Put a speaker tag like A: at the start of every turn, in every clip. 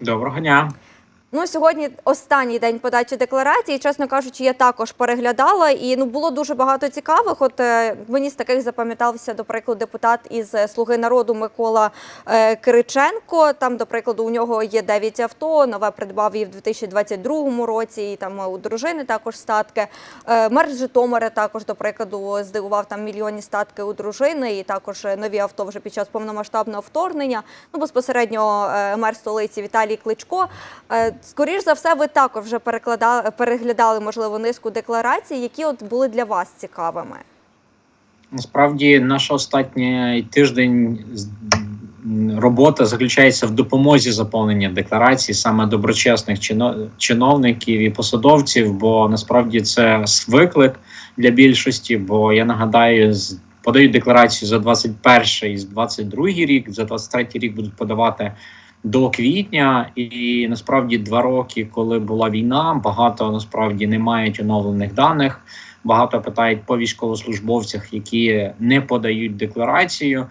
A: Доброго дня.
B: Ну, сьогодні останній день подачі декларації. Чесно кажучи, я також переглядала, і ну було дуже багато цікавих. От е, мені з таких запам'ятався, до прикладу, депутат із е, Слуги народу Микола е, Кириченко. Там, до прикладу, у нього є 9 авто. Нове придбав її в 2022 році. І там у дружини також статки. Мер Житомира також, до прикладу, здивував там мільйонні статки у дружини, і також нові авто вже під час повномасштабного вторгнення. Ну безпосередньо мер столиці Віталій Кличко. Скоріш за все, ви також вже перекладали, переглядали, можливо, низку декларацій, які от були для вас цікавими.
A: Насправді, наш останній тиждень робота заключається в допомозі заповнення декларацій саме доброчесних чиновників і посадовців, бо насправді це виклик для більшості. Бо я нагадаю, подають декларацію за 21 і з 22 рік, за 23 рік будуть подавати. До квітня, і насправді два роки, коли була війна, багато насправді не мають оновлених даних. Багато питають по військовослужбовцях, які не подають декларацію.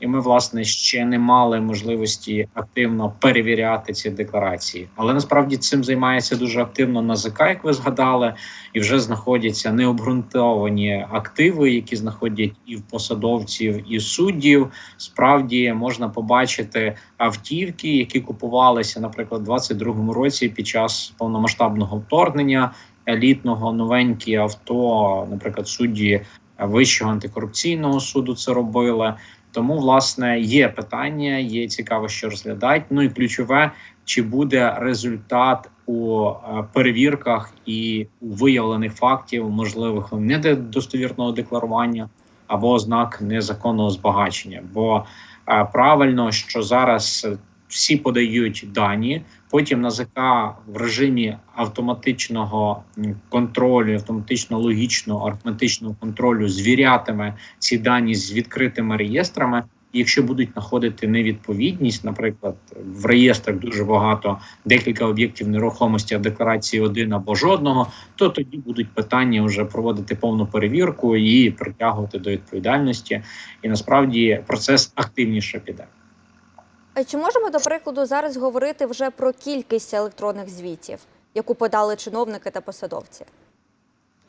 A: І ми, власне, ще не мали можливості активно перевіряти ці декларації. Але насправді цим займається дуже активно НАЗК, як ви згадали, і вже знаходяться необґрунтовані активи, які знаходять і в посадовців, і суддів. Справді можна побачити автівки, які купувалися, наприклад, у 22-му році під час повномасштабного вторгнення елітного новенькі авто, наприклад, судді Вищого антикорупційного суду це робили. Тому, власне, є питання, є цікаво, що розглядати. Ну і ключове, чи буде результат у е, перевірках і виявлених фактів можливих недостовірного декларування або ознак незаконного збагачення. Бо е, правильно, що зараз всі подають дані, потім НАЗК в режимі автоматичного контролю, автоматично логічного арифметичного контролю звірятиме ці дані з відкритими реєстрами. Якщо будуть знаходити невідповідність, наприклад, в реєстрах дуже багато декілька об'єктів нерухомості, а декларації один або жодного, то тоді будуть питання вже проводити повну перевірку і притягувати до відповідальності. І насправді процес активніше піде.
B: А Чи можемо, до прикладу, зараз говорити вже про кількість електронних звітів, яку подали чиновники та посадовці?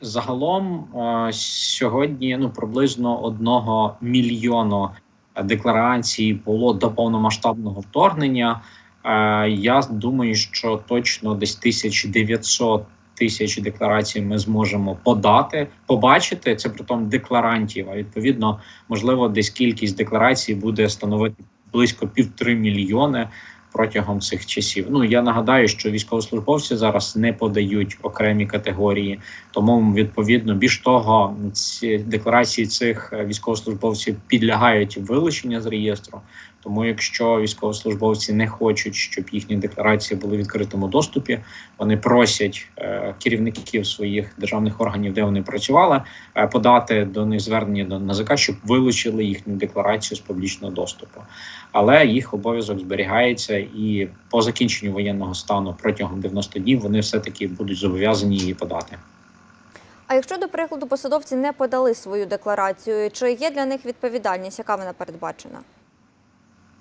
A: Загалом е, сьогодні ну приблизно одного мільйону декларацій було до повномасштабного вторгнення. Е, Я думаю, що точно десь 1900 тисяч декларацій ми зможемо подати, побачити це при тому декларантів. А відповідно, можливо, десь кількість декларацій буде становити близько півтори мільйони протягом цих часів. Ну я нагадаю, що військовослужбовці зараз не подають окремі категорії, тому відповідно більш того, ці декларації цих е, військовослужбовців підлягають вилучення з реєстру. Тому, якщо військовослужбовці не хочуть, щоб їхні декларації були в відкритому доступі, вони просять е, керівників своїх державних органів, де вони працювали, е, подати до них звернення до НАЗК, щоб вилучили їхню декларацію з публічного доступу. Але їх обов'язок зберігається, і по закінченню воєнного стану протягом 90 днів вони все таки будуть зобов'язані її подати.
B: А якщо, до прикладу, посадовці не подали свою декларацію, чи є для них відповідальність, яка вона передбачена?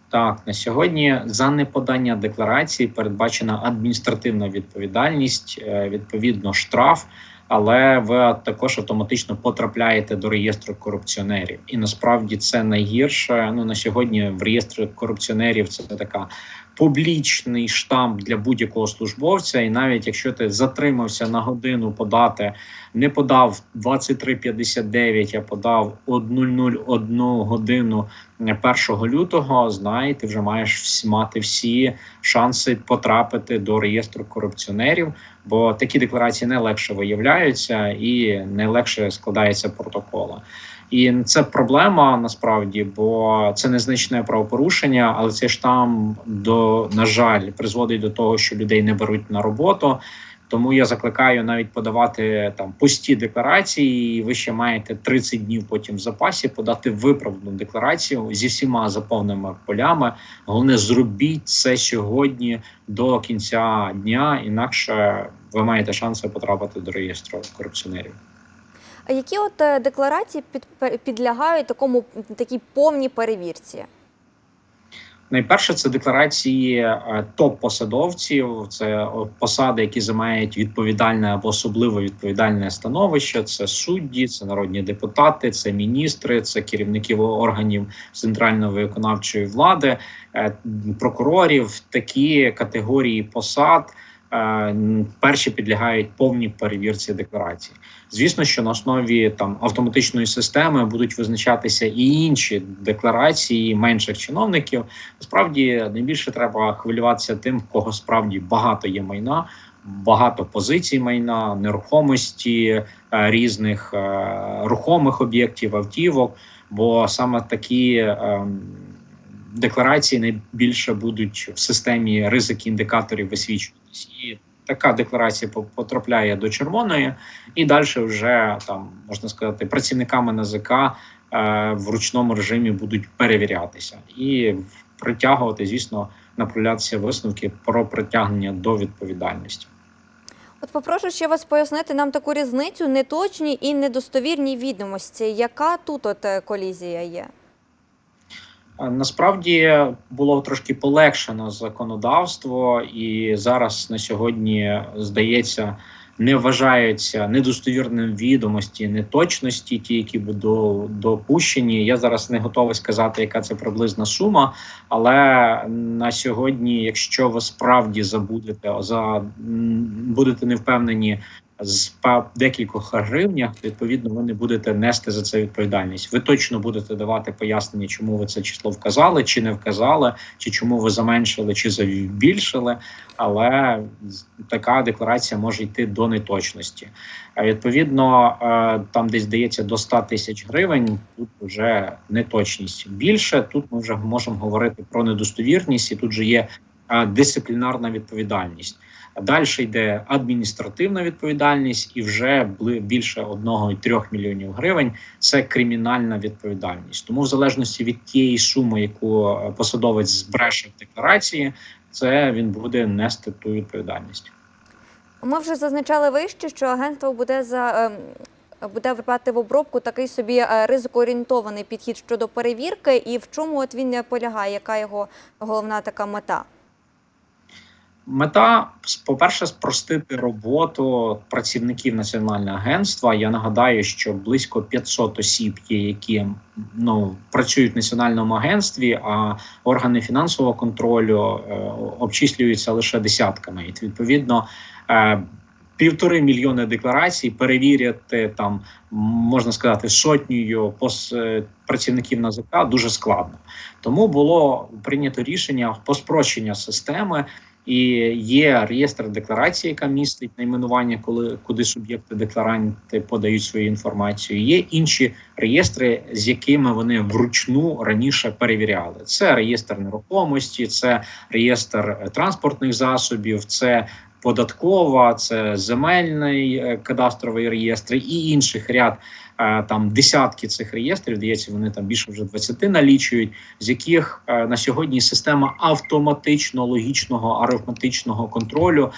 A: Так, на сьогодні за неподання декларації передбачена адміністративна відповідальність, е, відповідно штраф. Але ви також автоматично потрапляєте до реєстру корупціонерів, і насправді це найгірше. Ну на сьогодні в реєстрі корупціонерів це така публічний штамп для будь-якого службовця. І навіть якщо ти затримався на годину подати, не подав 23.59, а подав 001 годину 1 лютого, знай, ти вже маєш мати всі шанси потрапити до реєстру корупціонерів, бо такі декларації не легше виявляються і не легше складається протокола. І це проблема насправді, бо це незначне правопорушення, але цей штам до на жаль призводить до того, що людей не беруть на роботу. Тому я закликаю навіть подавати там пусті декларації. і Ви ще маєте 30 днів потім в запасі подати виправдану декларацію зі всіма заповненими полями. Головне, зробіть це сьогодні до кінця дня, інакше ви маєте шанси потрапити до реєстру корупціонерів.
B: Які от е, декларації під, підлягають такому такій повній перевірці?
A: Найперше, це декларації е, топ-посадовців, це посади, які займають відповідальне або особливо відповідальне становище. Це судді, це народні депутати, це міністри, це керівники органів центральної виконавчої влади, е, прокурорів. Такі категорії посад. Е, Перші підлягають повній перевірці декларацій. Звісно, що на основі там автоматичної системи будуть визначатися і інші декларації менших чиновників. Насправді найбільше треба хвилюватися тим, в кого справді багато є майна, багато позицій майна, нерухомості е, різних е, рухомих об'єктів, автівок. Бо саме такі е, декларації найбільше будуть в системі ризики індикаторів висвічуватись. І така декларація по- потрапляє до червоної, і далі вже там можна сказати працівниками НАЗК е, в ручному режимі будуть перевірятися і притягувати, звісно, направлятися висновки про притягнення до відповідальності.
B: От попрошу ще вас пояснити нам таку різницю неточні і недостовірні відомості. Яка тут от е, колізія є?
A: Насправді було трошки полегшено законодавство, і зараз на сьогодні здається не вважаються недостовірним відомості, неточності, ті, які будуть допущені. Я зараз не готовий сказати, яка це приблизна сума. Але на сьогодні, якщо ви справді забудете за будете не впевнені з декількох гривнях, відповідно, ви не будете нести за це відповідальність. Ви точно будете давати пояснення, чому ви це число вказали, чи не вказали, чи чому ви заменшили, чи збільшили. Але така декларація може йти до неточності. А відповідно, е, там десь здається до 100 тисяч гривень. Тут вже неточність більше. Тут ми вже можемо говорити про недостовірність, і тут же є дисциплінарна відповідальність. Далі йде адміністративна відповідальність, і вже більше 1,3 мільйонів гривень це кримінальна відповідальність. Тому, в залежності від тієї суми, яку е, посадовець збреше в декларації, це він буде нести ту відповідальність.
B: Ми вже зазначали вище, що агентство буде за ем, буде брати в обробку такий собі е, ризикоорієнтований підхід щодо перевірки, і в чому от він полягає, яка його головна така мета?
A: Мета, по-перше, спростити роботу працівників національного агентства. Я нагадаю, що близько 500 осіб є, які ну працюють в національному агентстві, а органи фінансового контролю е, обчислюються лише десятками. І відповідно. Е, Півтори мільйони декларацій перевіряти там можна сказати сотнею пос е, працівників НАЗК дуже складно. Тому було прийнято рішення по спрощення системи. І є реєстр декларації, яка містить найменування, коли куди суб'єкти декларанти подають свою інформацію. Є інші реєстри, з якими вони вручну раніше перевіряли. Це реєстр нерухомості, це реєстр е, транспортних засобів, це податкова, це земельний е, кадастровий реєстр і інших ряд. е, Там десятки цих реєстрів, здається, вони там більше вже 20 налічують, з яких е, на сьогодні система автоматично логічного арифметичного контролю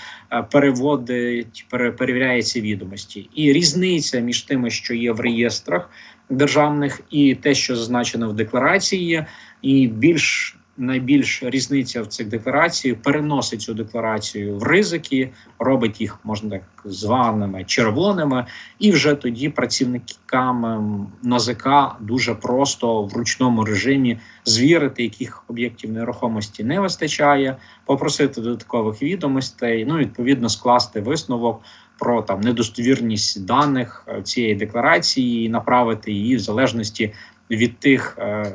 A: переводить, пере, перевіряє ці відомості. І різниця між тими, що є в реєстрах державних, і те, що зазначено в декларації, і більш найбільш різниця в цих деклараціях переносить цю декларацію в ризики, робить їх можна так званими червоними, і вже тоді працівникам НАЗК дуже просто в ручному режимі звірити, яких об'єктів нерухомості не вистачає, попросити додаткових відомостей, ну відповідно скласти висновок про там недостовірність даних е, цієї декларації і направити її в залежності від тих. е,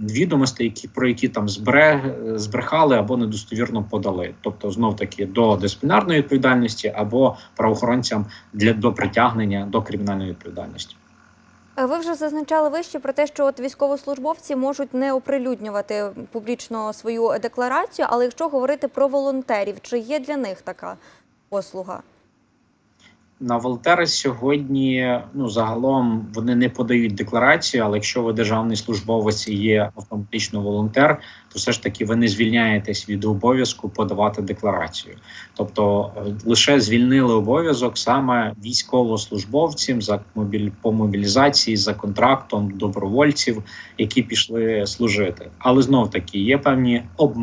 A: Відомостей, які про які там збре, збрехали або недостовірно подали, тобто знов таки до дисциплінарної відповідальності або правоохоронцям для до притягнення до кримінальної відповідальності.
B: Е, Ви вже зазначали вище про те, що от військовослужбовці можуть не оприлюднювати публічно свою декларацію, але якщо говорити про волонтерів, чи є для них така послуга?
A: На волонтери сьогодні ну загалом вони не подають декларацію, але якщо ви державний службовець і є автоматично волонтер, то все ж таки ви не звільняєтесь від обов'язку подавати декларацію. Тобто е, лише звільнили обов'язок саме військовослужбовців за мобіль по мобілізації за контрактом добровольців, які пішли служити. Але знов таки є певні об...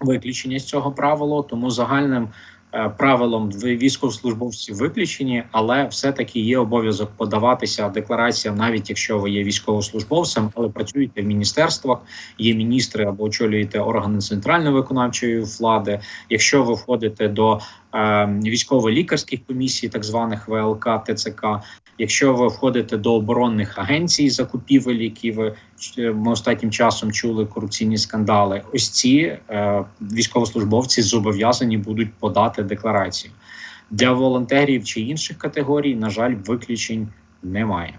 A: виключення з цього правила, тому загальним. Е, Правилом ви- військовослужбовці виключені, але все-таки є обов'язок подаватися деклараціям, навіть якщо ви є військовослужбовцем, але працюєте в міністерствах, є міністри або очолюєте органи центральної виконавчої влади. Якщо ви входите до військово-лікарських комісій, так званих ВЛК, ТЦК, якщо ви входите до оборонних агенцій закупівель, які ви е, ми останнім часом чули корупційні скандали, ось ці е, військовослужбовці зобов'язані будуть подати декларацію. Для волонтерів чи інших категорій, на жаль, виключень немає.